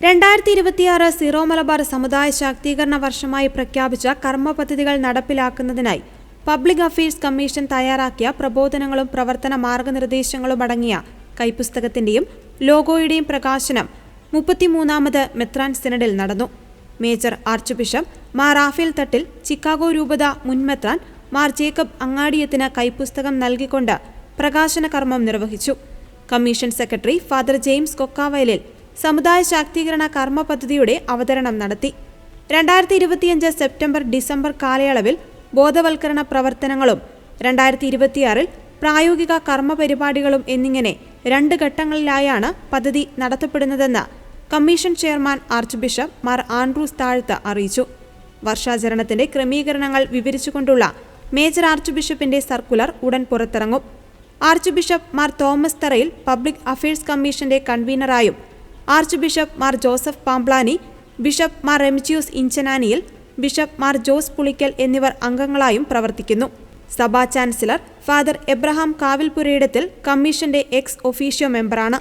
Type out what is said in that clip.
രണ്ടായിരത്തി ഇരുപത്തിയാറ് സീറോ മലബാർ സമുദായ ശാക്തീകരണ വർഷമായി പ്രഖ്യാപിച്ച കർമ്മ പദ്ധതികൾ നടപ്പിലാക്കുന്നതിനായി പബ്ലിക് അഫയേഴ്സ് കമ്മീഷൻ തയ്യാറാക്കിയ പ്രബോധനങ്ങളും പ്രവർത്തന മാർഗനിർദ്ദേശങ്ങളും അടങ്ങിയ കൈപ്പുസ്തകത്തിന്റെയും ലോഗോയുടെയും പ്രകാശനം മുപ്പത്തിമൂന്നാമത് മെത്രാൻ സിനഡിൽ നടന്നു. Major archbishop Mar Raphael Thattil Chicago രൂപത മുൻ മെത്രാൻ മാർ ജേക്കബ് അങ്ങാടിയത്തിന് കൈപ്പുസ്തകം നൽകിക്കൊണ്ട് പ്രകാശന കർമ്മം നിർവഹിച്ചു. Commission secretary father James Kokkavayalil സമുദായ ശാക്തീകരണ കർമ്മ പദ്ധതിയുടെ അവതരണം നടത്തി. രണ്ടായിരത്തി ഇരുപത്തിയഞ്ച് സെപ്റ്റംബർ ഡിസംബർ കാലയളവിൽ ബോധവൽക്കരണ പ്രവർത്തനങ്ങളും രണ്ടായിരത്തി ഇരുപത്തിയാറിൽ പ്രായോഗിക കർമ്മ പരിപാടികളും എന്നിങ്ങനെ രണ്ട് ഘട്ടങ്ങളിലായാണ് പദ്ധതി നടത്തപ്പെടുന്നതെന്ന് commission chairman archbishop Mar Andrews Thazhath അറിയിച്ചു. വർഷാചരണത്തിന്റെ ക്രമീകരണങ്ങൾ വിവരിച്ചുകൊണ്ടുള്ള മേജർ ആർച്ച് ബിഷപ്പിന്റെ സർക്കുലർ ഉടൻ പുറത്തിറങ്ങും. Archbishop Mar Thomas Tharayil public affairs കമ്മീഷന്റെ കൺവീനറായും archbishop Mar Joseph Pamplany bishop Mar Remigius Inchananiyil bishop Mar Jose Pulickal എന്നിവർ അംഗങ്ങളായും പ്രവർത്തിക്കുന്നു. സഭാ ചാൻസലർ ഫാദർ എബ്രഹാം കാവിൽപുരയിടത്തിൽ കമ്മീഷന്റെ എക്സ് ഒഫീഷ്യോ മെമ്പറാണ്.